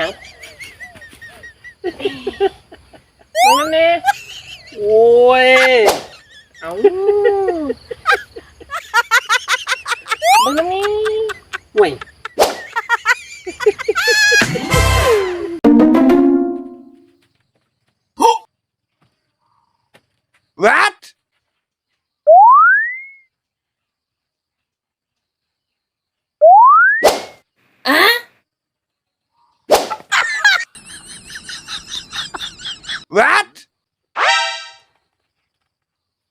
หยังมึงนั่นเน่โอ้ย เอามึงนั่นนี่ห่วยวัด What?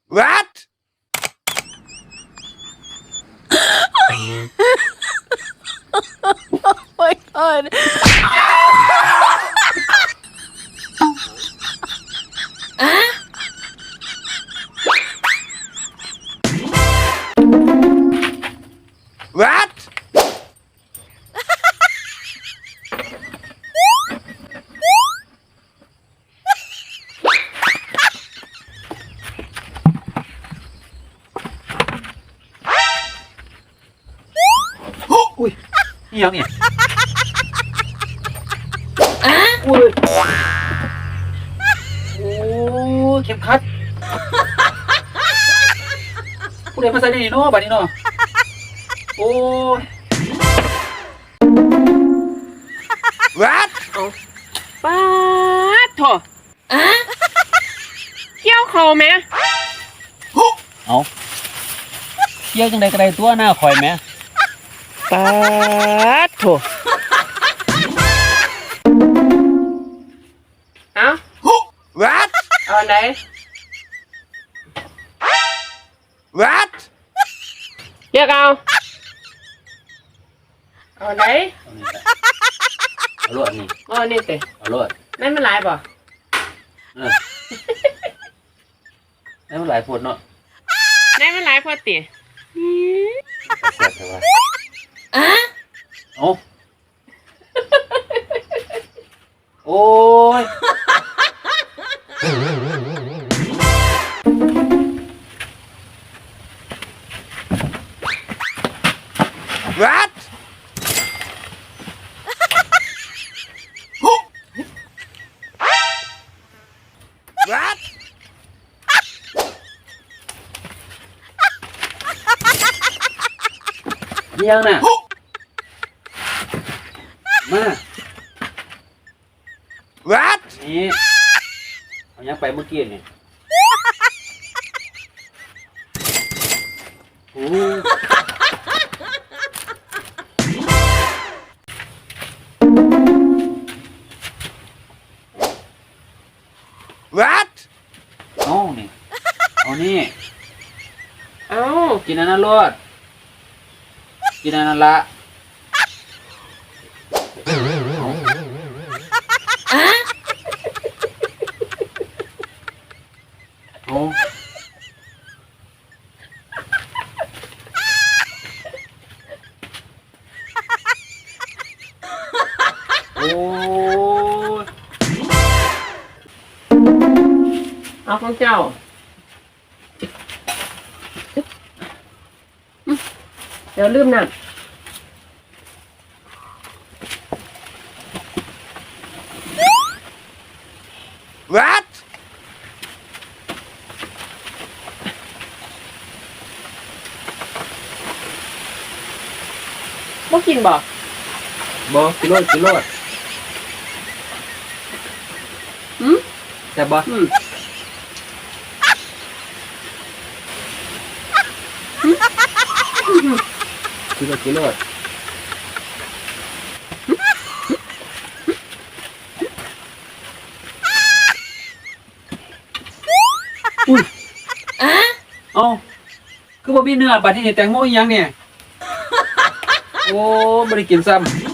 What? oh my god. What? อุ้ยนี่ยังเนี่ยอุ้ยโอ้เข็มขัดผู้ใดมาใส่ในนี่เนาะบัดนี้เนาะโอ้ย What? ป้าดโถเกี่ยวเขาไหม เอาเกี่ยวจังใดก็ได้ตัวหน้าคอยแหม่ ป้าดโถเอา What? เอาอันไหน What? เรียกเอาเอาอันไหนเอาลวดนี่เอาอันนี้สิเอาลวดนั่นมันหลายป่ะเออแล้วมันหลายปวดเนาะนั่นมันหลายพอติ แซ่บแต่ว่าเอาโอ้ย What? What? นี่ยังน่ะมา What? นี่ เอายังไปเมื่อกี้นี่โอ้ What? เอานี่เอานี่เอากินอันนั้นรอดกินอันนั้นละ เอาโอ้ยเอาของเจ้าเดี๋ยวลืมนั่น What? บ่กินบ่บอกกิโลดกิโลดหืมแต่บบ่อืมกิโลดกิโลดอุ้ยเอ้าคือบ่มีเนื้อบัดนี้แตงโมอีหยังเนี่ย โอ้ไม่ได้กินซ้ำ